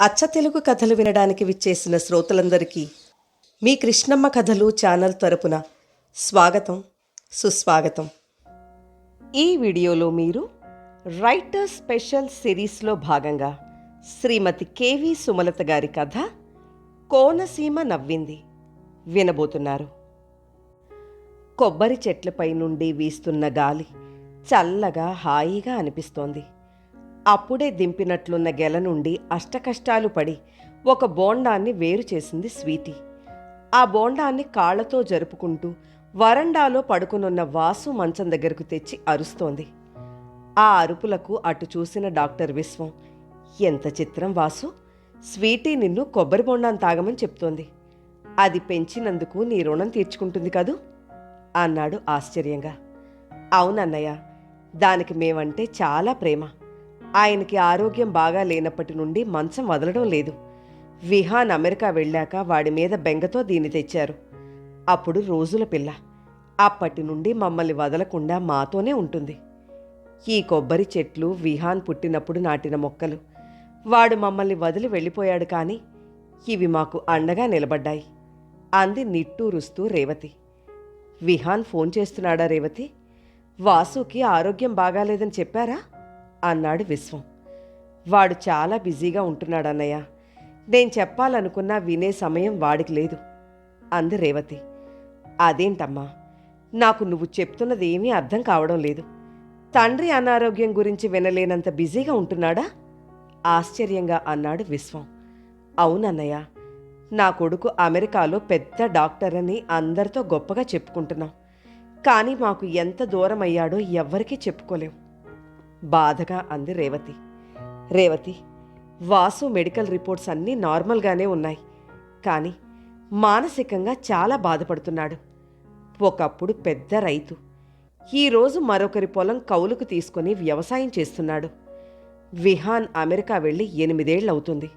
అచ్చ తెలుగు కథలు వినడానికి విచ్చేసిన శ్రోతలందరికీ మీ కృష్ణమ్మ కథలు ఛానల్ తరపున స్వాగతం సుస్వాగతం. ఈ వీడియోలో మీరు రైటర్ స్పెషల్ సిరీస్లో భాగంగా శ్రీమతి కేవి సుమలత గారి కథ కోనసీమ నవ్వింది వినబోతున్నారు. కొబ్బరి చెట్లపై నుండి వీస్తున్న గాలి చల్లగా హాయిగా అనిపిస్తోంది. అప్పుడే దింపినట్లున్న గెల నుండి అష్టకష్టాలు పడి ఒక బోండాన్ని వేరు చేసింది స్వీటీ. ఆ బోండాన్ని కాళ్ళతో జరుపుకుంటూ వరండాలో పడుకునున్న వాసు మంచం దగ్గరకు తెచ్చి అరుస్తోంది. ఆ అరుపులకు అటు చూసిన డాక్టర్ విశ్వం ఎంత చిత్రం వాసు! స్వీటీ నిన్ను కొబ్బరి బొండాన్ని తాగమని చెప్తోంది. అది పెంచినందుకు నీ రుణం తీర్చుకుంటుంది కదూ? అన్నాడు ఆశ్చర్యంగా. అవునన్నయ్య దానికి మేమంటే చాలా ప్రేమ. ఆయనకి ఆరోగ్యం బాగా లేనప్పటి నుండి మంచం వదలడం లేదు. విహాన్ అమెరికా వెళ్ళాక వాడి మీద బెంగతో దీన్ని తెచ్చారు. అప్పుడు రోజుల పిల్ల. అప్పటి నుండి మమ్మల్ని వదలకుండా మాతోనే ఉంటుంది. ఈ కొబ్బరి చెట్లు విహాన్ పుట్టినప్పుడు నాటిన మొక్కలు. వాడు మమ్మల్ని వదిలి వెళ్ళిపోయాడు కానీ ఇవి మాకు అండగా నిలబడ్డాయి. అంది నిట్టూరుస్తూ రేవతి. విహాన్ ఫోన్ చేస్తున్నాడా రేవతి? వాసుకి ఆరోగ్యం బాగాలేదని చెప్పారా? అన్నాడు విశ్వం. వాడు చాలా బిజీగా ఉంటున్నాడు అన్నయ్య. నేను చెప్పాలనుకున్నా వినే సమయం వాడికి లేదు. అంది రేవతి. అదేంటమ్మా? నాకు నువ్వు చెప్తున్నది ఏమీ అర్థం కావడం లేదు. తండ్రి అనారోగ్యం గురించి వినలేనంత బిజీగా ఉంటున్నాడా? ఆశ్చర్యంగా అన్నాడు విశ్వం. అవునన్నయ్య. నా కొడుకు అమెరికాలో పెద్ద డాక్టర్ అని అందరితో గొప్పగా చెప్పుకుంటున్నాం. కానీ మాకు ఎంత దూరం అయ్యాడో ఎవ్వరికీ చెప్పుకోలేం. బాధగా అంది రేవతి. రేవతి వాసు మెడికల్ రిపోర్ట్స్ అన్నీ నార్మల్గానే ఉన్నాయి. కానీ మానసికంగా చాలా బాధపడుతున్నాడు. ఒకప్పుడు పెద్ద రైతు. ఈరోజు మరొకరి పొలం కౌలుకు తీసుకొని వ్యవసాయం చేస్తున్నాడు. విహాన్ అమెరికా వెళ్ళి ఎనిమిదేళ్ళవుతుంది.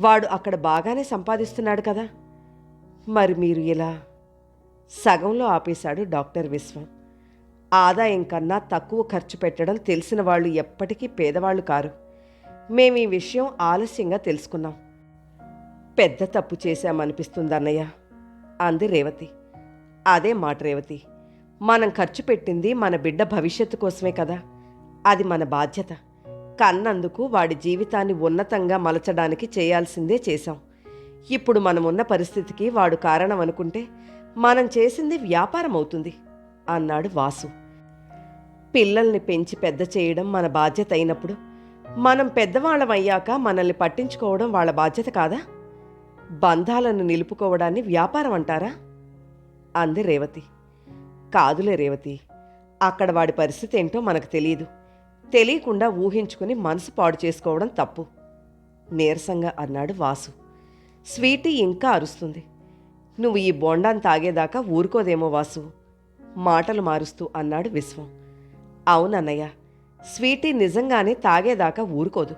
వాడు అక్కడ బాగానే సంపాదిస్తున్నాడు కదా. మరి మీరు ఇలా సగంలో ఆపేశాడు డాక్టర్ విశ్వం. ఆదాయం కన్నా తక్కువ ఖర్చు పెట్టడం తెలిసిన వాళ్ళు ఎప్పటికీ పేదవాళ్ళు కారు. మేము ఈ విషయం ఆలస్యంగా తెలుసుకున్నాం. పెద్ద తప్పు చేశామనిపిస్తుంది అన్నయ్య అంది రేవతి. అదే మాట రేవతి. మనం ఖర్చు పెట్టింది మన బిడ్డ భవిష్యత్తు కోసమే కదా. అది మన బాధ్యత. కన్నందుకు వాడి జీవితాన్ని ఉన్నతంగా మలచడానికి చేయాల్సిందే చేశాం. ఇప్పుడు మనం ఉన్న పరిస్థితికి వాడు కారణం అనుకుంటే మనం చేసింది వ్యాపారం అవుతుంది అన్నాడు వాసు. పిల్లల్ని పెంచి పెద్ద చేయడం మన బాధ్యత అయినప్పుడు మనం పెద్దవాళ్ళం అయ్యాక మనల్ని పట్టించుకోవడం వాళ్ళ బాధ్యత కాదా? బంధాలను నిలుపుకోవడాన్ని వ్యాపారం అంటారా? అంది రేవతి. కాదులే రేవతి అక్కడ వాడి పరిస్థితి ఏంటో మనకు తెలియదు. తెలియకుండా ఊహించుకుని మనసు పాడు చేసుకోవడం తప్పు. నీరసంగా అన్నాడు వాసు. స్వీటీ ఇంకా అరుస్తుంది. నువ్వు ఈ బోండాన్ని తాగేదాకా ఊరుకోదేమో వాసు మాటలు మారుస్తూ అన్నాడు విశ్వం. అవునన్నయ్య. స్వీటీ నిజంగానే తాగేదాకా ఊరుకోదు.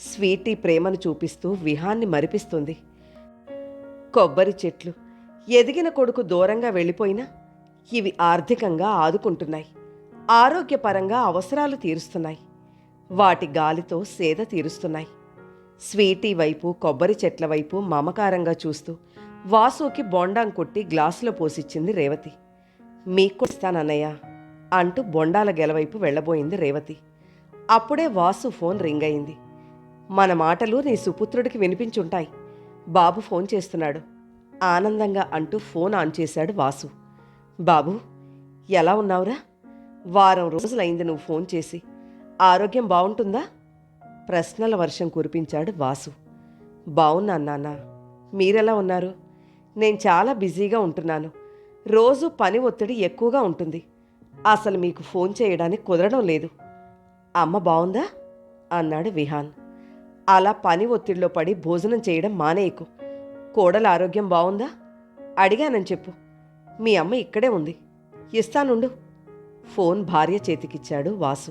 స్వీటీ ప్రేమను చూపిస్తూ విహాన్ని మరిపిస్తుంది. కొబ్బరి చెట్లు ఎదిగిన కొడుకు దూరంగా వెళ్ళిపోయినా ఇవి ఆర్థికంగా ఆదుకుంటున్నాయి. ఆరోగ్యపరంగా అవసరాలు తీరుస్తున్నాయి. వాటి గాలితో సేద తీరుస్తున్నాయి. స్వీటీ వైపు కొబ్బరి చెట్ల వైపు మమకారంగా చూస్తూ వాసుకి బొండాం కొట్టి గ్లాసులో పోసిచ్చింది రేవతి. మీకు ఇస్తానన్నయ్యా. అంటూ బొండాల గెలవైపు వెళ్ళబోయింది రేవతి. అప్పుడే వాసు ఫోన్ రింగ్ అయింది మన మాటలు నీ సుపుత్రుడికి వినిపించుంటాయి. బాబు ఫోన్ చేస్తున్నాడు. ఆనందంగా అంటూ ఫోన్ ఆన్ చేశాడు వాసు. బాబు ఎలా ఉన్నావురా? వారం రోజులైంది నువ్వు ఫోన్ చేసి. ఆరోగ్యం బాగుంటుందా ప్రశ్నల వర్షం కురిపించాడు వాసు. బాగున్నాను నాన్న మీరెలా ఉన్నారు? నేను చాలా బిజీగా ఉంటున్నాను. రోజు పని ఒత్తిడి ఎక్కువగా ఉంటుంది. అసలు మీకు ఫోన్ చేయడానికి కుదరడం లేదు. అమ్మ బాగుందా అన్నాడు విహాన్. అలా పని ఒత్తిడిలో పడి భోజనం చేయడం మానేయకు. కోడల ఆరోగ్యం బాగుందా అడిగానని చెప్పు. మీ అమ్మ ఇక్కడే ఉంది. ఇస్తానుండు. ఫోన్ భార్య చేతికిచ్చాడు వాసు.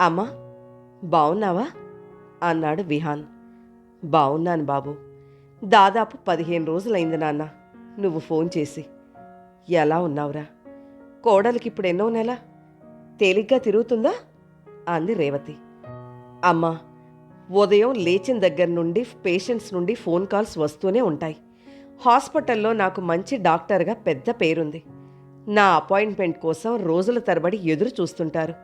అమ్మ బాగున్నావా అన్నాడు విహాన్. బాగున్నాను బాబు. దాదాపు పదిహేను రోజులైంది నాన్న. నువ్వు ఫోన్ చేసి. ఎలా ఉన్నావురా? కోడలికి ఇప్పుడు ఎన్నో నెల? తేలిగ్గా తిరుగుతుందా? అంది రేవతి. అమ్మా ఉదయం లేచిన దగ్గర నుండి పేషెంట్స్ నుండి ఫోన్ కాల్స్ వస్తూనే ఉంటాయి. హాస్పిటల్లో నాకు మంచి డాక్టర్గా పెద్ద పేరుంది. నా అపాయింట్మెంట్ కోసం రోజుల తరబడి ఎదురు చూస్తుంటారు.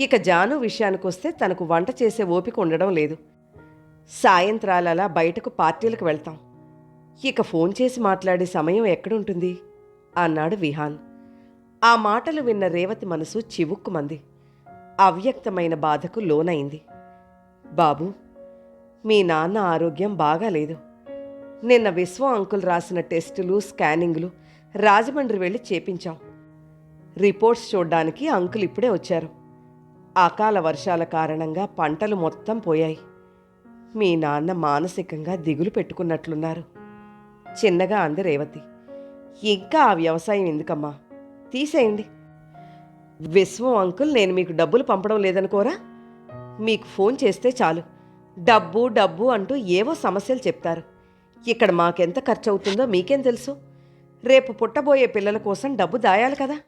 ఇక జాను విషయానికొస్తే తనకు వంట చేసే ఓపిక ఉండడం లేదు. సాయంత్రాలలా బయటకు పార్టీలకు వెళ్తాం. ఇక ఫోన్ చేసి మాట్లాడే సమయం ఎక్కడుంటుంది? అన్నాడు విహాన్. ఆ మాటలు విన్న రేవతి మనసు చివుక్కుమంది. అవ్యక్తమైన బాధకు లోనైంది. బాబు మీ నాన్న ఆరోగ్యం బాగాలేదు. నిన్న విశ్వ అంకుల్ రాసిన టెస్టులు స్కానింగ్లు రాజమండ్రి వెళ్ళి చేపించాం. రిపోర్ట్స్ చూడ్డానికి అంకుల్ ఇప్పుడే వచ్చారు. అకాల వర్షాల కారణంగా పంటలు మొత్తం పోయాయి. మీ నాన్న మానసికంగా దిగులు పెట్టుకున్నట్లున్నారు. చిన్నగా అంది రేవతి. ఇంకా ఆ వ్యవసాయం ఎందుకమ్మా? తీసేయండి. విశ్వం అంకుల్ నేను మీకు డబ్బులు పంపడం లేదనుకోరా? మీకు ఫోన్ చేస్తే చాలు. డబ్బు డబ్బు అంటూ ఏవో సమస్యలు చెప్తారు. ఇక్కడ మాకెంత ఖర్చు అవుతుందో మీకేం తెలుసు? రేపు పుట్టబోయే పిల్లల కోసం డబ్బు దాయాలి కదా?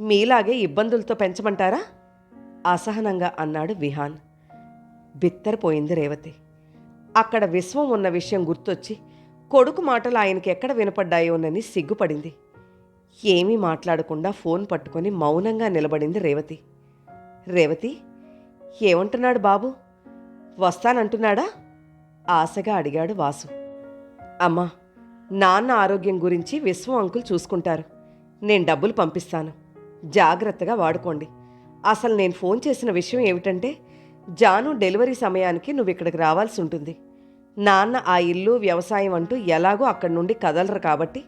మీలాగే ఇబ్బందులతో పెంచమంటారా? అసహనంగా అన్నాడు విహాన్. బిత్తరపోయింది రేవతి. అక్కడ విశ్వం ఉన్న విషయం గుర్తొచ్చి కొడుకు మాటలు ఆయనకి ఎక్కడ వినపడ్డాయోనని సిగ్గుపడింది. ఏమీ మాట్లాడకుండా ఫోన్ పట్టుకొని మౌనంగా నిలబడింది రేవతి. రేవతి ఏమంటున్నాడు బాబు? వస్తానంటున్నాడా? ఆశగా అడిగాడు వాసు. అమ్మా నాన్న ఆరోగ్యం గురించి విశ్వం అంకుల్ చూసుకుంటారు. నేను డబ్బులు పంపిస్తాను. జాగ్రత్తగా వాడుకోండి. అసలు నేను ఫోన్ చేసిన విషయం ఏమిటంటే జాను డెలివరీ సమయానికి నువ్వు ఇక్కడికి రావాల్సి ఉంటుంది. నాన్న ఆ ఇల్లు వ్యవసాయం అంటూ ఎలాగో అక్కడి నుండి కదలరు కాబట్టి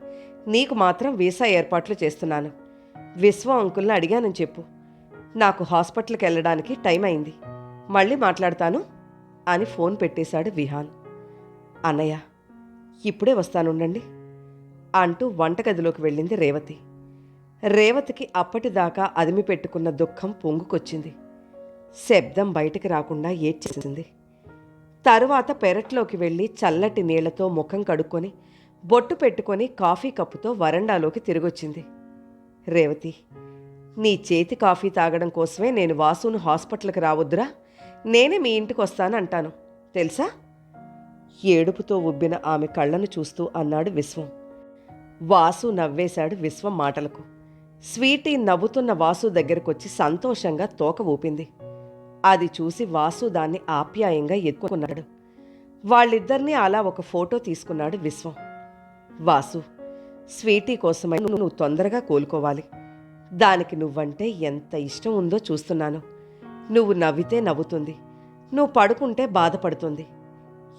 నీకు మాత్రం వీసా ఏర్పాట్లు చేస్తున్నాను. విశ్వం అంకుల్ని అడిగానని చెప్పు. నాకు హాస్పిటల్కి వెళ్ళడానికి టైం అయింది. మళ్ళీ మాట్లాడతాను అని ఫోన్ పెట్టేశాడు విహాన్. అన్నయ్య ఇప్పుడే వస్తానుండండి అంటూ వంటగదిలోకి వెళ్ళింది రేవతి. రేవతికి అప్పటిదాకా అదిమి పెట్టుకున్న దుఃఖం పొంగుకొచ్చింది. శబ్దం బయటికి రాకుండా ఏడ్చేసింది. తరువాత పెరట్లోకి వెళ్ళి చల్లటి నీళ్ళతో ముఖం కడుక్కొని బొట్టు పెట్టుకొని కాఫీ కప్పుతో వరండాలోకి తిరిగొచ్చింది. రేవతి నీ చేతి కాఫీ తాగడం కోసమే నేను వాసును హాస్పిటల్కి రావద్దురా? నేనే మీ ఇంటికి వస్తాను అంటాను తెలుసా? ఏడుపుతో ఉబ్బిన ఆమె కళ్ళను చూస్తూ అన్నాడు విశ్వం. వాసు నవ్వేశాడు విశ్వం మాటలకు. స్వీటీ నవ్వుతున్న వాసు దగ్గరకొచ్చి సంతోషంగా తోక ఊపింది. అది చూసి వాసు దాన్ని ఆప్యాయంగా ఎత్తుకున్నాడు. వాళ్ళిద్దరినీ అలా ఒక ఫోటో తీసుకున్నాడు విశ్వం. వాసు స్వీటీ కోసమై నువ్వు తొందరగా కోలుకోవాలి. దానికి నువ్వంటే ఎంత ఇష్టం ఉందో చూస్తున్నాను. నువ్వు నవ్వితే నవ్వుతుంది. నువ్వు పడుకుంటే బాధపడుతుంది.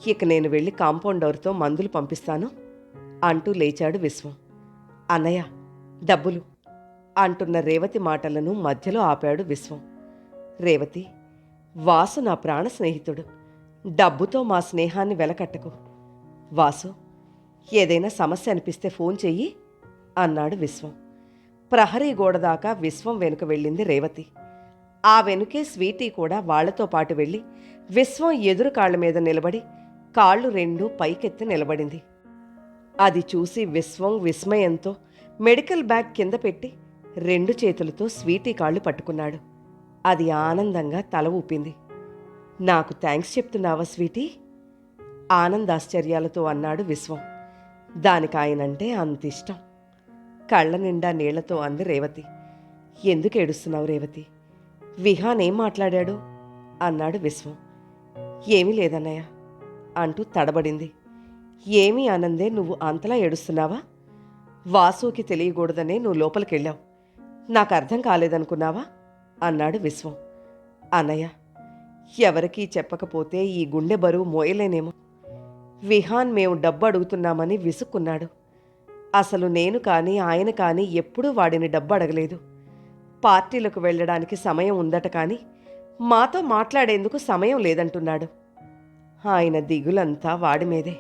ఇక నేను వెళ్ళి కాంపౌండర్తో మందులు పంపిస్తాను అంటూ లేచాడు విశ్వం. అన్నయ్య డబ్బులు అంటున్న రేవతి మాటలను మధ్యలో ఆపాడు విశ్వం. రేవతి వాసు నా ప్రాణ స్నేహితుడు. డబ్బుతో మా స్నేహాన్ని వెలకట్టకు. వాసు ఏదైనా సమస్య అనిపిస్తే ఫోన్ చెయ్యి అన్నాడు విశ్వం. ప్రహరీ గోడ దాకా విశ్వం వెనుక వెళ్ళింది రేవతి. ఆ వెనుకే స్వీటీ కూడా వాళ్ళతో పాటు వెళ్ళి విశ్వం ఎదురు కాళ్ళ మీద నిలబడి కాళ్ళు రెండు పైకెత్తి నిలబడింది. అది చూసి విశ్వం విస్మయంతో మెడికల్ బ్యాగ్ కింద పెట్టి రెండు చేతులతో స్వీటీ కాళ్ళు పట్టుకున్నాడు. అది ఆనందంగా తల ఊపింది. నాకు థ్యాంక్స్ చెప్తున్నావా స్వీటీ? ఆనందాశ్చర్యాలతో అన్నాడు విశ్వం. దానికి ఆయనంటే అంత ఇష్టం కళ్ళ నిండా నీళ్ళతో అంది రేవతి. ఎందుకు ఏడుస్తున్నావు రేవతి? విహాన్ ఏం మాట్లాడాడు? అన్నాడు విశ్వం. ఏమీ లేదన్నయ్య అంటూ తడబడింది. ఏమీ ఆనందే నువ్వు అంతలా ఏడుస్తున్నావా? వాసుకి తెలియకూడదనే నువ్వు లోపలికెళ్ళావు. నాకు అర్థం కాలేదనుకున్నావా? అన్నాడు విశ్వం. అన్నయ్య ఎవరికీ చెప్పకపోతే ఈ గుండె బరువు మోయలేనేమో. విహాన్ మేము డబ్బు అడుగుతున్నామని విసుక్కున్నాడు. అసలు నేను కానీ ఆయన కానీ ఎప్పుడూ వాడిని డబ్బు అడగలేదు పార్టీలకు వెళ్ళడానికి సమయం ఉందట కానీ మాతో మాట్లాడేందుకు సమయం లేదంటున్నాడు. ఆయన దిగులంతా వాడి మీదే.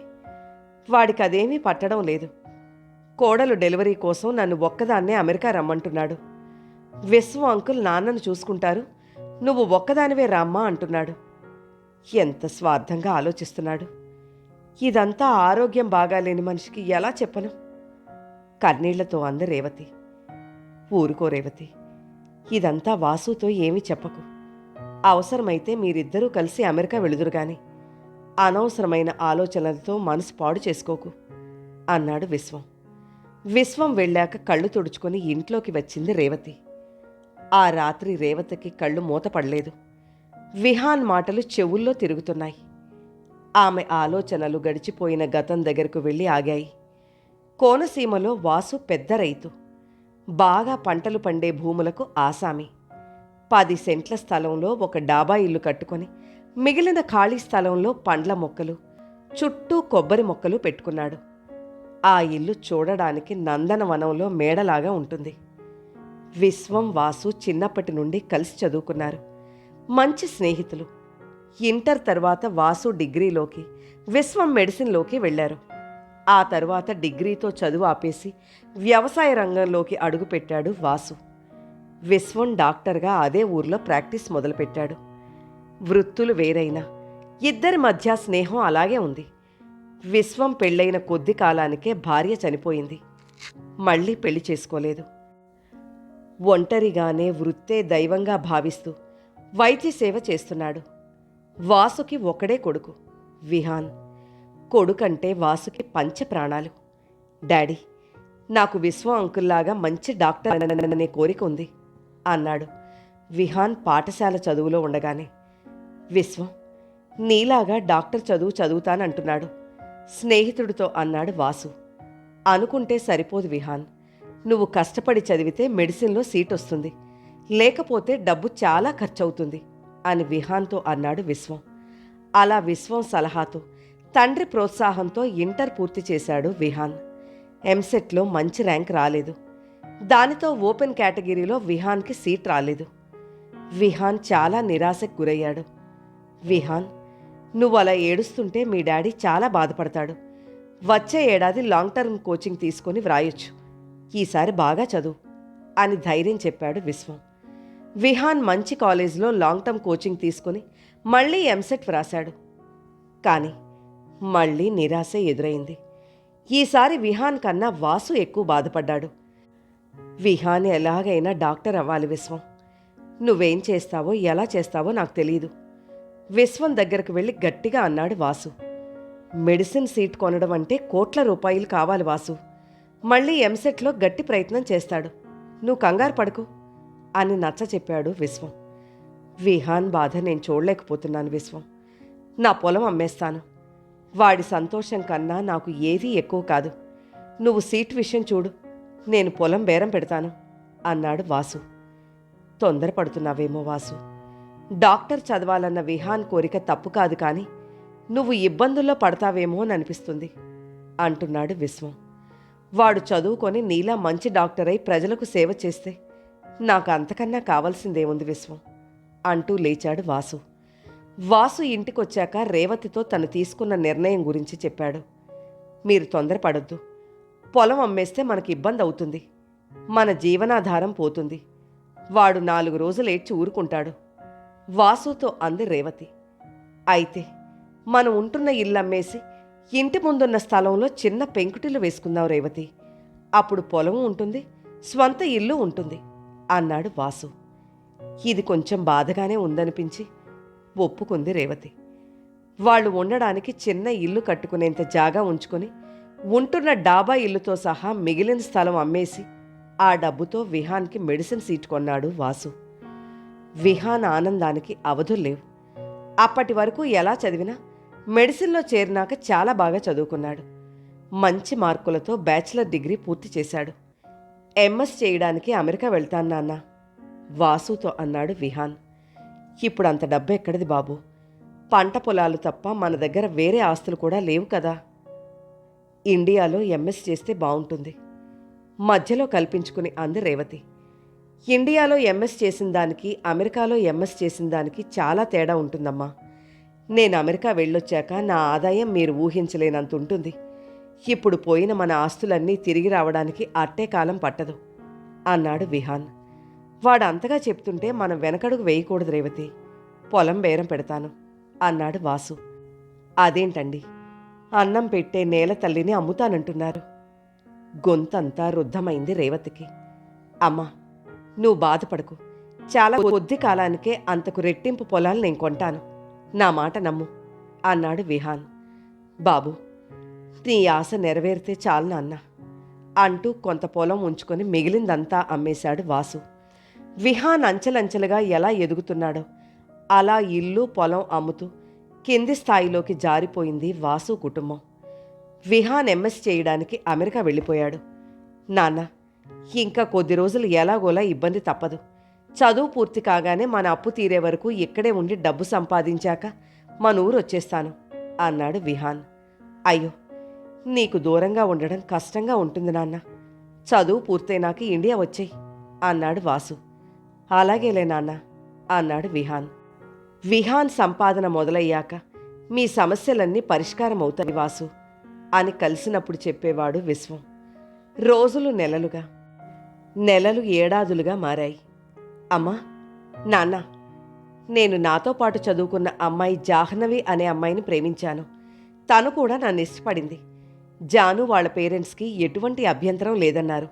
వాడికి అదేమీ పట్టడం లేదు. కోడలు డెలివరీ కోసం నన్ను ఒక్కదాన్నే అమెరికా రమ్మంటున్నాడు. విశ్వ అంకుల్ నాన్నను చూసుకుంటారు. నువ్వు ఒక్కదానివే రామ్మా అంటున్నాడు. ఎంత స్వార్థంగా ఆలోచిస్తున్నాడు. ఇదంతా ఆరోగ్యం బాగాలేని మనిషికి ఎలా చెప్పను? కన్నీళ్ళతో అంది రేవతి. ఊరుకో రేవతి. ఇదంతా వాసుతో ఏమీ చెప్పకు. అవసరమైతే మీరిద్దరూ కలిసి అమెరికా వెళుదురు గాని అనవసరమైన ఆలోచనలతో మనసు పాడు చేసుకోకు అన్నాడు విశ్వం. విశ్వం వెళ్ళాక కళ్ళు తుడుచుకొని ఇంట్లోకి వచ్చింది రేవతి. ఆ రాత్రి రేవతికి కళ్ళు మూతపడలేదు. విహాన్ మాటలు చెవుల్లో తిరుగుతున్నాయి. ఆమె ఆలోచనలు గడిచిపోయిన గతం దగ్గరకు వెళ్ళి ఆగాయి. కోనసీమలో వాసు పెద్ద రైతు. బాగా పంటలు పండే భూములకు ఆసామి. పది సెంట్ల స్థలంలో ఒక డాబా ఇల్లు కట్టుకొని మిగిలిన ఖాళీ స్థలంలో పండ్ల మొక్కలు చుట్టూ కొబ్బరి మొక్కలు పెట్టుకున్నాడు. ఆ ఇల్లు చూడడానికి నందనవనంలో మేడలాగా ఉంటుంది. విశ్వం వాసు చిన్నప్పటి నుండి కలిసి చదువుకున్నారు. మంచి స్నేహితులు. ఇంటర్ తర్వాత వాసు డిగ్రీలోకి విశ్వం మెడిసిన్లోకి వెళ్ళారు. ఆ తర్వాత డిగ్రీతో చదువు ఆపేసి వ్యవసాయ రంగంలోకి అడుగుపెట్టాడు వాసు. విశ్వం డాక్టర్గా అదే ఊర్లో ప్రాక్టీస్ మొదలుపెట్టాడు. వృత్తులు వేరైనా ఇద్దరి మధ్య స్నేహం అలాగే ఉంది. విశ్వం పెళ్ళైన కొద్ది కాలానికే భార్య చనిపోయింది. మళ్ళీ పెళ్ళి చేసుకోలేదు. ఒంటరిగానే వృత్తే దైవంగా భావిస్తూ వైద్య సేవ చేస్తున్నాడు. వాసుకి ఒకడే కొడుకు విహాన్. కొడుకంటే వాసుకి పంచ ప్రాణాలు. డాడీ నాకు విశ్వ అంకుల్లాగా మంచి డాక్టర్ అనే కోరిక ఉంది అన్నాడు. విహాన్ పాఠశాల చదువులో ఉండగానే విశ్వం నీలాగా డాక్టర్ చదువు చదువుతానంటున్నాడు స్నేహితుడితో అన్నాడు వాసు. అనుకుంటే సరిపోదు విహాన్ నువ్వు కష్టపడి చదివితే మెడిసిన్లో సీట్ వస్తుంది లేకపోతే డబ్బు చాలా ఖర్చవుతుంది. అని విహాన్తో అన్నాడు విశ్వం. అలా విశ్వం సలహాతో తండ్రి ప్రోత్సాహంతో ఇంటర్ పూర్తి చేశాడు విహాన్. ఎంసెట్లో మంచి ర్యాంక్ రాలేదు. దానితో ఓపెన్ కేటగిరీలో విహాన్కి సీట్ రాలేదు. విహాన్ చాలా నిరాశకు గురయ్యాడు. విహాన్ నువ్వు అలా ఏడుస్తుంటే మీ డాడీ చాలా బాధపడతాడు. వచ్చే ఏడాది లాంగ్ టర్మ్ కోచింగ్ తీసుకొని వ్రాయొచ్చు. ఈసారి బాగా చదువు అని ధైర్యం చెప్పాడు విశ్వం. విహాన్ మంచి కాలేజ్లో లాంగ్ టర్మ్ కోచింగ్ తీసుకుని మళ్ళీ ఎంసెట్ వ్రాశాడు. కానీ మళ్ళీ నిరాశ ఎదురైంది. ఈసారి విహాన్ కన్నా వాసు ఎక్కువ బాధపడ్డాడు. విహాన్ ఎలాగైనా డాక్టర్ అవ్వాలి విశ్వం. నువ్వేం చేస్తావో ఎలా చేస్తావో నాకు తెలియదు విశ్వం దగ్గరకు వెళ్ళి గట్టిగా అన్నాడు వాసు. మెడిసిన్ సీట్ కొనడం అంటే కోట్ల రూపాయలు కావాలి వాసు. మళ్ళీ ఎంసెట్లో గట్టి ప్రయత్నం చేస్తాడు. నువ్వు కంగారు పడుకు. అని నచ్చ చెప్పాడు విశ్వం. విహాన్ బాధ నేను చూడలేకపోతున్నాను విశ్వం. నా పొలం అమ్మేస్తాను. వాడి సంతోషం కన్నా నాకు ఏదీ ఎక్కువ కాదు. నువ్వు సీట్ విషయం చూడు. నేను పొలం బేరం పెడతాను అన్నాడు వాసు. తొందరపడుతున్నావేమో వాసు. డాక్టర్ చదవాలన్న విహాన్ కోరిక తప్పు కాదు కానీ నువ్వు ఇబ్బందుల్లో పడతావేమో అని అనిపిస్తుంది అంటున్నాడు విశ్వం. వాడు చదువుకొని నీలా మంచి డాక్టర్ అయి ప్రజలకు సేవ చేస్తే నాకు అంతకన్నా కావాల్సిందేముంది విశ్వం? అంటూ లేచాడు వాసు. వాసు ఇంటికొచ్చాక రేవతితో తను తీసుకున్న నిర్ణయం గురించి చెప్పాడు. మీరు తొందరపడొద్దు. పొలం అమ్మేస్తే మనకి ఇబ్బంది అవుతుంది మన జీవనాధారం పోతుంది. వాడు నాలుగు రోజులు ఏడ్చి ఊరుకుంటాడు. వాసుతో అంది రేవతి. అయితే మనం ఉంటున్న ఇల్లు అమ్మేసి ఇంటి ముందున్న స్థలంలో చిన్న పెంకుటిలు వేసుకుందాం రేవతి. అప్పుడు పొలం ఉంటుంది స్వంత ఇల్లు ఉంటుంది. అన్నాడు వాసు. ఇది కొంచెం బాధగానే ఉందనిపించి ఒప్పుకుంది రేవతి. వాళ్ళు ఉండడానికి చిన్న ఇల్లు కట్టుకునేంత జాగా ఉంచుకొని ఉంటున్న డాబా ఇల్లుతో సహా మిగిలిన స్థలం అమ్మేసి ఆ డబ్బుతో విహాన్కి మెడిసిన్ సీట్ కొన్నాడు వాసు. విహాన్ ఆనందానికి అవధులు లేవు. అప్పటి వరకు ఎలా చదివినా మెడిసిన్లో చేరినాక చాలా బాగా చదువుకున్నాడు. మంచి మార్కులతో బ్యాచిలర్ డిగ్రీ పూర్తి చేశాడు. ఎంఎస్ చేయడానికి అమెరికా వెళ్తాను నాన్న. వాసుతో అన్నాడు విహాన్. ఇప్పుడు అంత డబ్బు ఎక్కడిది బాబు? పంట పొలాలు తప్ప మన దగ్గర వేరే ఆస్తులు కూడా లేవు కదా. ఇండియాలో ఎంఎస్ చేస్తే బాగుంటుంది. మధ్యలో కల్పించుకుని అంది రేవతి. ఇండియాలో ఎంఎస్ చేసిన దానికి అమెరికాలో ఎంఎస్ చేసిన దానికి చాలా తేడా ఉంటుందమ్మా. నేను అమెరికా వెళ్ళొచ్చాక నా ఆదాయం మీరు ఊహించలేనంత ఉంటుంది. ఇప్పుడు పోయిన మన ఆస్తులన్నీ తిరిగి రావడానికి అట్టే కాలం పట్టదు అన్నాడు విహాన్. వాడు అంతగా చెప్తుంటే మనం వెనకడుగు వేయకూడదు రేవతి పొలం బేరం పెడతాను అన్నాడు వాసు. అదేంటండి? అన్నం పెట్టే నేల తల్లిని అమ్ముతానంటున్నారు. గొంతంతా రుద్ధమైంది రేవతికి. అమ్మా నువ్వు బాధపడకు. చాలా కొద్ది కాలానికే అంతకు రెట్టింపు పొలాలు నేను కొంటాను. నా మాట నమ్ము అన్నాడు విహాన్. బాబు నీ ఆశ నెరవేరితే చాలు నాన్న అంటూ కొంత పొలం ఉంచుకొని మిగిలిందంతా అమ్మేశాడు వాసు. విహాన్ అంచెలంచెలుగా ఎలా ఎదుగుతున్నాడో అలా ఇల్లు పొలం అమ్ముతూ కింది స్థాయిలోకి జారిపోయింది వాసు కుటుంబం. విహాన్ ఎంఎస్ చేయడానికి అమెరికా వెళ్ళిపోయాడు. నాన్న ఇంకా కొద్ది రోజులు ఎలాగోలా ఇబ్బంది తప్పదు. చదువు పూర్తి కాగానే మన అప్పు తీరే వరకు ఇక్కడే ఉండి డబ్బు సంపాదించాక మన ఊరు వచ్చేస్తాను అన్నాడు విహాన్. అయ్యో నీకు దూరంగా ఉండడం కష్టంగా ఉంటుంది నాన్న. చదువు పూర్తయినాక ఇండియా వచ్చేయి అన్నాడు వాసు. అలాగేలే నాన్న అన్నాడు విహాన్. విహాన్ సంపాదన మొదలయ్యాక మీ సమస్యలన్నీ పరిష్కారం అవుతాయి వాసు అని కలిసినప్పుడు చెప్పేవాడు విశ్వం. రోజులు నెలలుగా నెలలు ఏడాదులుగా మారాయి. అమ్మా నాన్న నేను నాతో పాటు చదువుకున్న అమ్మాయి జాహ్నవి అనే అమ్మాయిని ప్రేమించాను. తను కూడా నన్ను ఇష్టపడింది. జాను వాళ్ళ పేరెంట్స్కి ఎటువంటి అభ్యంతరం లేదన్నారు.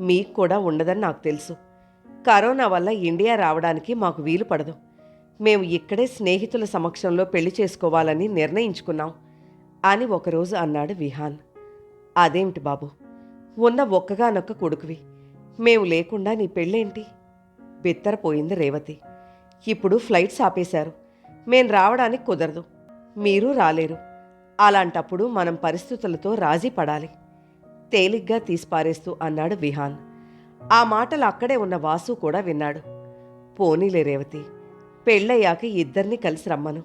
మీకు కూడా ఉండదని నాకు తెలుసు. కరోనా వల్ల ఇండియా రావడానికి మాకు వీలు పడదు. మేము ఇక్కడే స్నేహితుల సమక్షంలో పెళ్ళి చేసుకోవాలని నిర్ణయించుకున్నాం అని ఒకరోజు అన్నాడు విహాన్. అదేమిటి బాబు? ఉన్న ఒక్కగానొక్క కొడుకువి. మేము లేకుండా నీ పెళ్ళేంటి? బిత్తరపోయింది రేవతి. ఇప్పుడు ఫ్లైట్స్ ఆపేశారు. మేం రావడానికి కుదరదు. మీరు రాలేరు. అలాంటప్పుడు మనం పరిస్థితులతో రాజీ పడాలి. తేలిగ్గా తీసిపారేస్తూ అన్నాడు విహాన్. ఆ మాటలు అక్కడే ఉన్న వాసు కూడా విన్నాడు. పోనీలే రేవతి పెళ్ళయ్యాక ఇద్దరిని కలిసి రమ్మను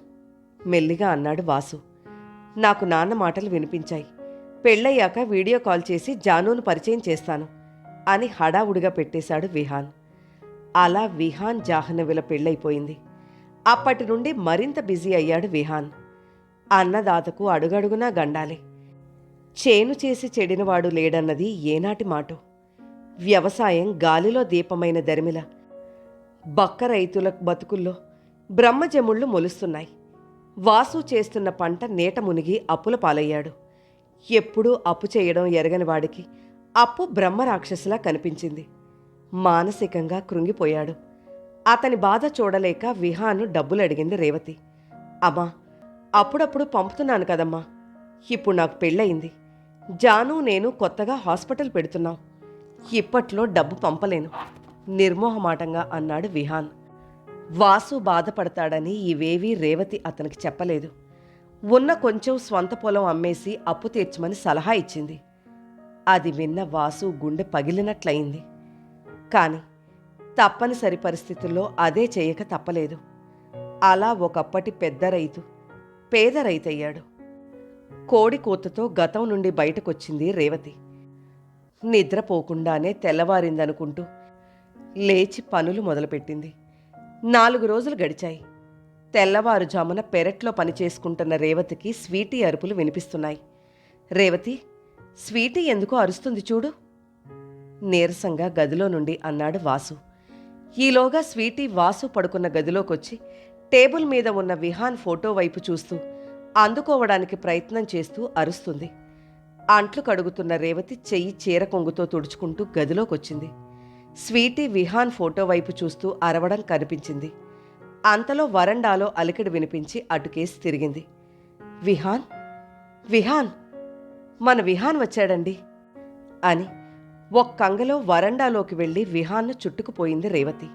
మెల్లిగా అన్నాడు వాసు. నాకు నాన్న మాటలు వినిపించాయి. పెళ్ళయ్యాక వీడియో కాల్ చేసి జానును పరిచయం చేస్తాను అని హడావుడిగా పెట్టేశాడు విహాన్. అలా విహాన్ జాహ్నవిల పెళ్ళైపోయింది. అప్పటి నుండి మరింత బిజీ అయ్యాడు విహాన్. అన్నదాతకు అడుగడుగునా గండాలి. చేను చేసి చెడినవాడు లేడన్నది ఏనాటి మాట. వ్యవసాయం గాలిలో దీపమైన దరిమిల. బక్క రైతుల బతుకుల్లో బ్రహ్మజముళ్ళు మొలుస్తున్నాయి. వాసు చేస్తున్న పంట నేట మునిగి అప్పుల పాలయ్యాడు. ఎప్పుడూ అప్పు చేయడం ఎరగని వాడికి అప్పు బ్రహ్మరాక్షసులా కనిపించింది. మానసికంగా కృంగిపోయాడు. అతని బాధ చూడలేక విహాను డబ్బులు అడిగింది రేవతి. అమ్మా అప్పుడప్పుడు పంపుతున్నాను కదమ్మా. ఇప్పుడు నాకు పెళ్ళయింది. జాను నేను కొత్తగా హాస్పిటల్ పెడుతున్నాం. ఇప్పట్లో డబ్బు పంపలేను. నిర్మోహమాటంగా అన్నాడు విహాన్. వాసు బాధపడతాడని ఇవేవీ రేవతి అతనికి చెప్పలేదు. ఉన్న కొంచెం స్వంత పొలం అమ్మేసి అప్పు తీర్చమని సలహా ఇచ్చింది. అది విన్న వాసు గుండె పగిలినట్లయింది. కానీ తప్పనిసరి పరిస్థితుల్లో అదే చేయక తప్పలేదు. అలా ఒకప్పటి పెద్ద రైతు పేద రైతయ్యాడు కోడి కూతతో గతం నుండి బయటకొచ్చింది రేవతి. నిద్రపోకుండానే తెల్లవారిందనుకుంటూ లేచి పనులు మొదలుపెట్టింది. నాలుగు రోజులు గడిచాయి. తెల్లవారుజామున పెరట్లో పనిచేసుకుంటున్న రేవతికి స్వీటీ అరుపులు వినిపిస్తున్నాయి. రేవతి స్వీటీ ఎందుకో అరుస్తుంది చూడు. నీరసంగా గదిలో నుండి అన్నాడు వాసు. ఈలోగా స్వీటీ వాసు పడుకున్న గదిలోకొచ్చి టేబుల్ మీద ఉన్న విహాన్ ఫోటో వైపు చూస్తూ అందుకోవడానికి ప్రయత్నం చేస్తూ అరుస్తుంది. అంట్లు కడుగుతున్న రేవతి చెయ్యి చీర కొంగుతో తుడుచుకుంటూ గదిలోకొచ్చింది. స్వీటీ విహాన్ ఫోటో వైపు చూస్తూ అరవడం కనిపించింది. అంతలో వరండాలో అలికిడి వినిపించి అటుకేసి తిరిగింది. విహాన్? విహాన్? మన విహాన్ వచ్చాడండి అని ఒక్కంగలో వరండాలోకి వెళ్ళి విహాన్ను చుట్టుకుపోయింది రేవతి.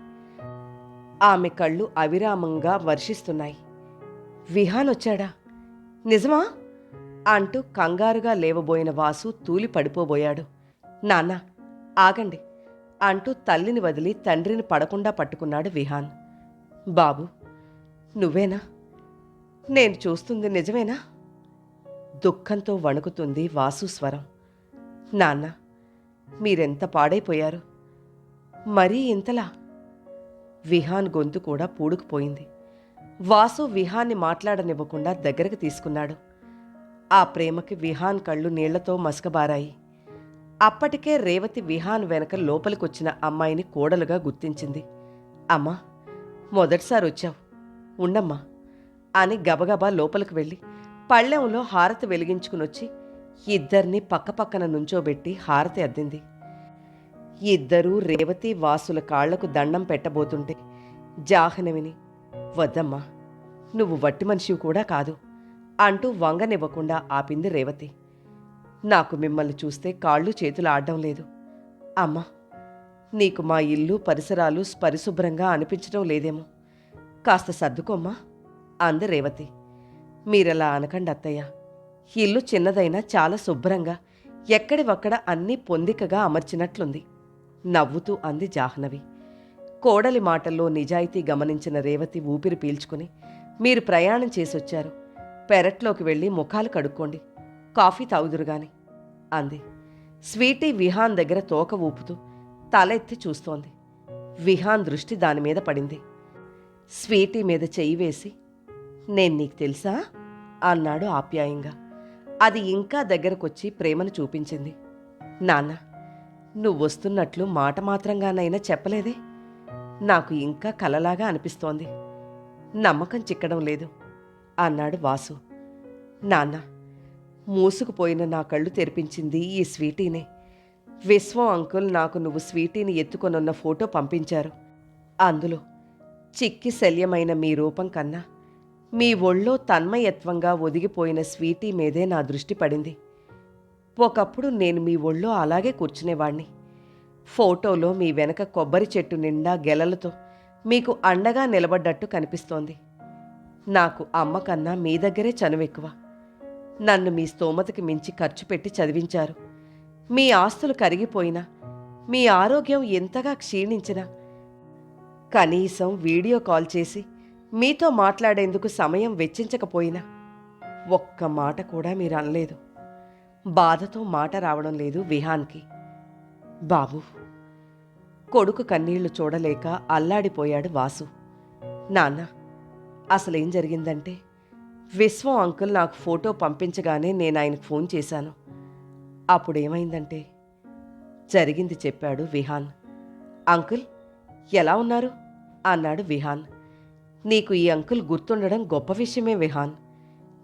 ఆమె కళ్ళు అవిరామంగా వర్షిస్తున్నాయి. విహాన్ వచ్చాడా నిజమా? అంటూ కంగారుగా లేవబోయిన వాసు తూలి పడిపోబోయాడు. నాన్న ఆగండి అంటూ తల్లిని వదిలి తండ్రిని పడకుండా పట్టుకున్నాడు విహాన్. బాబు నువ్వేనా? నేను చూస్తుంది నిజమేనా? దుఃఖంతో వణుకుతుంది వాసు స్వరం. నాన్న మీరెంత పాడైపోయారు? మరీ ఇంతలా? విహాన్ గొంతు కూడా పూడుకుపోయింది. వాసు విహాన్ని మాట్లాడనివ్వకుండా దగ్గరకు తీసుకున్నాడు. ఆ ప్రేమకి విహాన్ కళ్ళు నీళ్ళతో మసకబారాయి. అప్పటికే రేవతి విహాన్ వెనక లోపలికొచ్చిన అమ్మాయిని కోడలుగా గుర్తించింది. అమ్మా మొదటిసారి వచ్చావు. ఉండమ్మా అని గబగబా లోపలికి వెళ్ళి పళ్ళెంలో హారతి వెలిగించుకునొచ్చి ఇద్దరిని పక్కపక్కన నుంచోబెట్టి హారతి అద్దింది. ఇద్దరూ రేవతి వాసుల కాళ్ళకు దండం పెట్టబోతుంటే జాహ్నవిని వద్దమ్మా నువ్వు వట్టి మనిషివి కూడా కాదు అంటూ వంగనివ్వకుండా ఆపింది రేవతి. నాకు మిమ్మల్ని చూస్తే కాళ్ళు చేతులు ఆడడం లేదు. అమ్మా నీకు మా ఇల్లు పరిసరాలు పరిశుభ్రంగా అనిపించడం లేదేమో. కాస్త సర్దుకోమ్మా అంది రేవతి. మీరలా అనకండి అత్తయ్య. ఇల్లు చిన్నదైనా చాలా శుభ్రంగా ఎక్కడివక్కడ అన్నీ పొందికగా అమర్చినట్లుంది. నవ్వుతూ అంది జాహ్నవి. కోడలి మాటల్లో నిజాయితీ గమనించిన రేవతి ఊపిరి పీల్చుకుని మీరు ప్రయాణం చేసొచ్చారు. పెరట్లోకి వెళ్ళి ముఖాలు కడుక్కోండి. కాఫీ తాగుదురుగాని అంది. స్వీటీ విహాన్ దగ్గర తోక ఊపుతూ తల ఎత్తి చూస్తోంది. విహాన్ దృష్టి దాని మీద పడింది. స్వీటీ మీద చెయ్యి వేసి నేను నీకు తెలుసా? అన్నాడు ఆప్యాయంగా. అది ఇంకా దగ్గరకొచ్చి ప్రేమను చూపించింది. నాన్న నువ్వు వస్తున్నట్లు మాట మాత్రంగానైనా చెప్పలేదే? నాకు ఇంకా కలలాగా అనిపిస్తోంది. నమ్మకం చిక్కడం లేదు అన్నాడు వాసు. నాన్న మూసుకుపోయిన నా కళ్ళు తెరిపించింది ఈ స్వీటీనే. విశ్వం అంకుల్ నాకు నువ్వు స్వీటీని ఎత్తుకొనున్న ఫోటో పంపించారు. అందులో చిక్కి శల్యమైన మీ రూపం కన్నా మీ ఒళ్ళో తన్మయత్వంగా ఒదిగిపోయిన స్వీటీ మీదే నా దృష్టి పడింది. ఒకప్పుడు నేను మీ ఒళ్ళో అలాగే కూర్చునేవాణ్ణి. ఫోటోలో మీ వెనక కొబ్బరి చెట్టు నిండా గెలలతో మీకు అండగా నిలబడ్డట్టు కనిపిస్తోంది. నాకు అమ్మ కన్నా మీ దగ్గరే చనువెక్కువ. నన్ను మీ స్తోమతకి మించి ఖర్చు పెట్టి చదివించారు. మీ ఆస్తులు కరిగిపోయినా మీ ఆరోగ్యం ఎంతగా క్షీణించినా కనీసం వీడియో కాల్ చేసి మీతో మాట్లాడేందుకు సమయం వెచ్చించకపోయినా ఒక్క మాట కూడా మీరు అనలేదు. బాధతో మాట రావడం లేదు విహాన్కి. బాబు కొడుకు కన్నీళ్ళు చూడలేక అల్లాడిపోయాడు వాసు. నాన్న అసలేం జరిగిందంటే విశ్వం అంకుల్ నాకు ఫోటో పంపించగానే నేను ఆయనకు ఫోన్ చేశాను. అప్పుడేమైందంటే జరిగింది చెప్పాడు విహాన్. అంకుల్ ఎలా ఉన్నారు? అన్నాడు విహాన్. నీకు ఈ అంకుల్ గుర్తుండడం గొప్ప విషయమే విహాన్.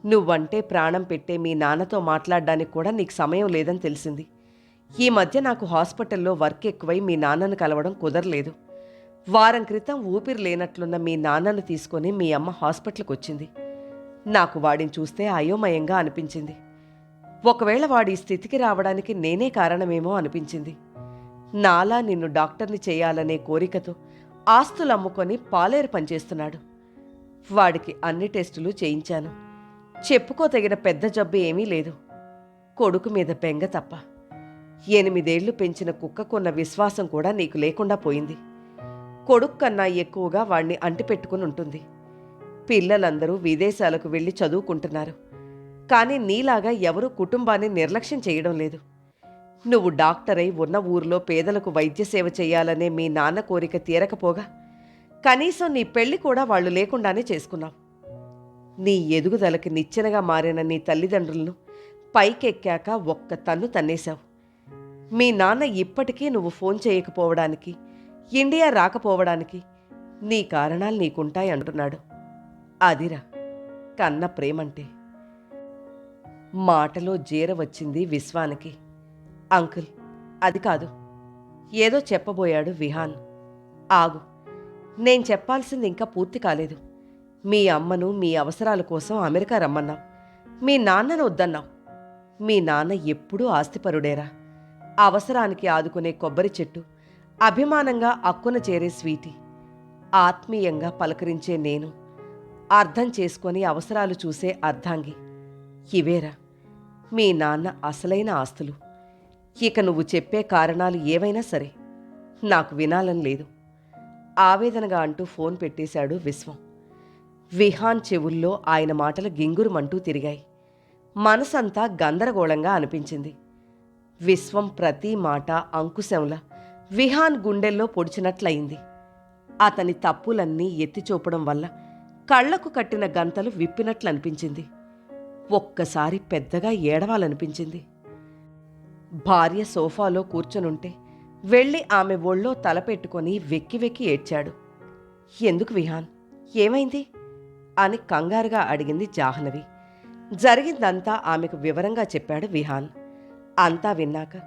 నువ్వంటే ప్రాణం పెట్టే మీ నాన్నతో మాట్లాడడానికి కూడా నీకు సమయం లేదని తెలిసింది. ఈ మధ్య నాకు హాస్పిటల్లో వర్క్ ఎక్కువై మీ నాన్నను కలవడం కుదరలేదు. వారం క్రితం ఊపిరి లేనట్లున్న మీ నాన్నను తీసుకొని మీ అమ్మ హాస్పిటల్కి వచ్చింది నాకు వాడిని చూస్తే అయోమయంగా అనిపించింది. ఒకవేళ వాడి స్థితికి రావడానికి నేనే కారణమేమో అనిపించింది. నాలా నిన్ను డాక్టర్ని చేయాలనే కోరికతో ఆస్తులు అమ్ముకొని పాలేరు పనిచేస్తున్నాడు. వాడికి అన్ని టెస్టులు చేయించాను. చెప్పుకోతగిన పెద్ద జబ్బు ఏమీ లేదు. కొడుకు మీద బెంగ తప్ప. ఎనిమిదేళ్ళు పెంచిన కుక్కకున్న విశ్వాసం కూడా నీకు లేకుండా పోయింది. కొడుకు కన్నా ఎక్కువగా వాణ్ణి అంటిపెట్టుకుని ఉంటుంది. పిల్లలందరూ విదేశాలకు వెళ్ళి చదువుకుంటున్నారు. కానీ నీలాగా ఎవరూ కుటుంబాన్ని నిర్లక్ష్యం చేయడం లేదు. నువ్వు డాక్టర్ అయి ఉన్న ఊరిలో పేదలకు వైద్య సేవ చేయాలనే మీ నాన్న కోరిక తీరకపోగా కనీసం నీ పెళ్ళి కూడా వాళ్ళు లేకుండానే చేసుకున్నావు. నీ ఎదుగుదలకి నిచ్చెనగా మారిన నీ తల్లిదండ్రులను పైకెక్కాక ఒక్క తన్ను తన్నేశావు. మీ నాన్న ఇప్పటికీ నువ్వు ఫోన్ చేయకపోవడానికి ఇండియా రాకపోవడానికి నీ కారణాలు నీకుంటాయి అంటున్నాడు. అదిరా కన్న ప్రేమంటే. మాటలో జీర వచ్చింది విశ్వానికి. అంకుల్ అది కాదు ఏదో చెప్పబోయాడు విహాన్. ఆగు నేను చెప్పాల్సింది ఇంకా పూర్తి కాలేదు. మీ అమ్మను మీ అవసరాల కోసం అమెరికా రమ్మన్నావు మీ నాన్నను వద్దన్నావు మీ నాన్న ఎప్పుడూ ఆస్తిపరుడేరా. అవసరానికి ఆదుకునే కొబ్బరి చెట్టు అభిమానంగా అక్కున చేరే స్వీటీ ఆత్మీయంగా పలకరించే నేను అర్థం చేసుకొని అవసరాలు చూసే అర్ధాంగి. ఇవేరా మీ నాన్న అసలైన ఆస్తులు. ఇక నువ్వు చెప్పే కారణాలు ఏవైనా సరే నాకు వినాలని లేదు. ఆవేదనగా అంటూ ఫోన్ పెట్టేశాడు విశ్వం. విహాన్ చెవుల్లో ఆయన మాటలు గింగురుమంటూ తిరిగాయి. మనసంతా గందరగోళంగా అనిపించింది. విశ్వం ప్రతి మాట అంకుశంలా విహాన్ గుండెల్లో పొడిచినట్లయింది. అతని తప్పులన్నీ ఎత్తిచూపడం వల్ల కళ్ళకు కట్టిన గంతలు విప్పినట్లనిపించింది. ఒక్కసారి పెద్దగా ఏడవాలనిపించింది. భార్య సోఫాలో కూర్చొనుంటే వెళ్ళి ఆమె ఒళ్ళో తలపెట్టుకొని వెక్కి వెక్కి ఏడ్చాడు. ఎందుకు విహాన్? ఏమైంది? అని కంగారుగా అడిగింది జాహ్నవి. జరిగిందంతా ఆమెకు వివరంగా చెప్పాడు విహాన్. అంతా విన్నాక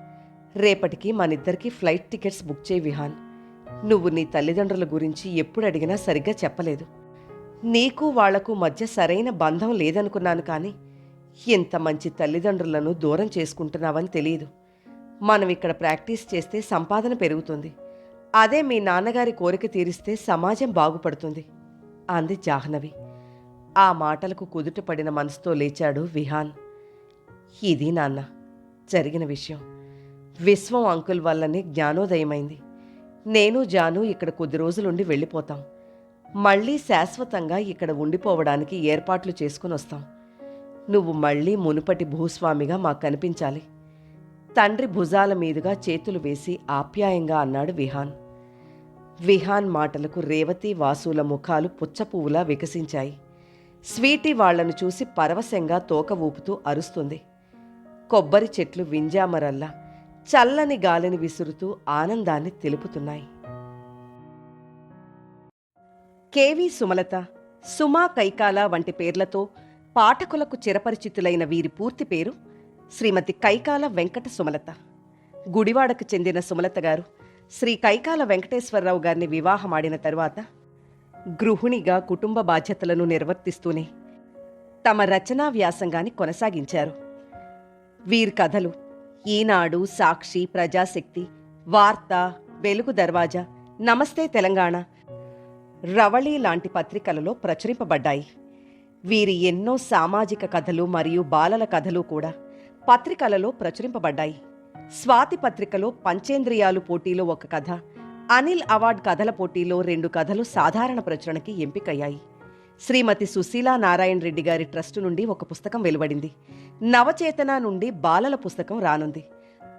రేపటికి మనిద్దరికీ ఫ్లైట్ టికెట్స్ బుక్ చేయి విహాన్. నువ్వు నీ తల్లిదండ్రుల గురించి ఎప్పుడు అడిగినా సరిగ్గా చెప్పలేదు. నీకు వాళ్ళకు మధ్య సరైన బంధం లేదనుకున్నాను కానీ ఇంత మంచి తల్లిదండ్రులను దూరం చేసుకుంటున్నావని తెలియదు. మనం ఇక్కడ ప్రాక్టీస్ చేస్తే సంపాదన పెరుగుతుంది. అదే మీ నాన్నగారి కోరిక తీరిస్తే సమాజం బాగుపడుతుంది అంది జాహ్నవి. ఆ మాటలకు కుదుటపడిన మనసుతో లేచాడు విహాన్. ఇది నాన్న జరిగిన విషయం. విశ్వం అంకుల్ వల్లనే జ్ఞానోదయమైంది. నేను జాను ఇక్కడ కొద్ది రోజులుండి వెళ్ళిపోతాం. మళ్ళీ శాశ్వతంగా ఇక్కడ ఉండిపోవడానికి ఏర్పాట్లు చేసుకుని వస్తాం. నువ్వు మళ్ళీ మునుపటి భూస్వామిగా మాకు కనిపించాలి. తండ్రి భుజాల మీదుగా చేతులు వేసి ఆప్యాయంగా అన్నాడు విహాన్. విహాన్ మాటలకు రేవతి వాసుల ముఖాలు పుచ్చపువ్వులా వికసించాయి. స్వీటీ వాళ్ళను చూసి పరవశంగా తోక ఊపుతూ అరుస్తుంది. కొబ్బరి చెట్లు వింజామరల్లా చల్లని గాలిని విసురుతూ ఆనందాన్ని తెలుపుతున్నాయి. కేవి సుమలత సుమా కైకాల వంటి పేర్లతో పాఠకులకు చిరపరిచితులైన వీరి పూర్తి పేరు శ్రీమతి కైకాల వెంకట సుమలత. గుడివాడకు చెందిన సుమలత గారు శ్రీ కైకాల వెంకటేశ్వరరావు గారిని వివాహమాడిన తరువాత గృహిణిగా కుటుంబ బాధ్యతలను నిర్వర్తిస్తూనే తమ రచనా వ్యాసంగాన్ని కొనసాగించారు. వీరి కథలు ఈనాడు సాక్షి ప్రజాశక్తి వార్త వెలుగు దర్వాజా నమస్తే తెలంగాణ రవళి లాంటి పత్రికలలో ప్రచురింపబడ్డాయి. వీరి ఎన్నో సామాజిక కథలు మరియు బాలల కథలు కూడా పత్రికలలో ప్రచురింపబడ్డాయి. స్వాతి పత్రికలో పంచేంద్రియాలు పోటీలో ఒక కథ అనిల్ అవార్డ్ కథల పోటీలో రెండు కథలు సాధారణ ప్రచురణకి ఎంపికయ్యాయి. శ్రీమతి సుశీలా నారాయణ రెడ్డి గారి ట్రస్టు నుండి ఒక పుస్తకం వెలువడింది. నవచేతన నుండి బాలల పుస్తకం రానుంది.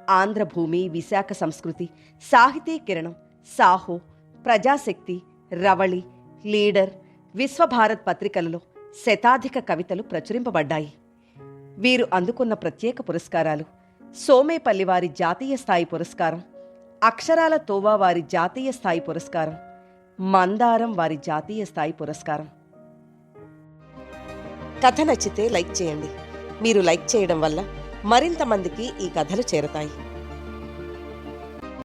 ఆంధ్రభూమి విశాఖ సంస్కృతి సాహితీ కిరణం సాహో ప్రజాశక్తి రవళి లీడర్ విశ్వభారత్ పత్రికలలో శతాధిక కవితలు ప్రచురింపబడ్డాయి. వీరు అందుకున్న ప్రత్యేక పురస్కారాలు సోమేపల్లివారి జాతీయ స్థాయి పురస్కారం అక్షరాల తోవా వారి జాతీయ స్థాయి పురస్కారం. మందారం వారి జాతీయ స్థాయి పురస్కారం. కథ నచ్చితే లైక్ చేయండి. మీరు లైక్ చేయడం వల్ల మరింత మందికి ఈ కథలు చేరతాయి.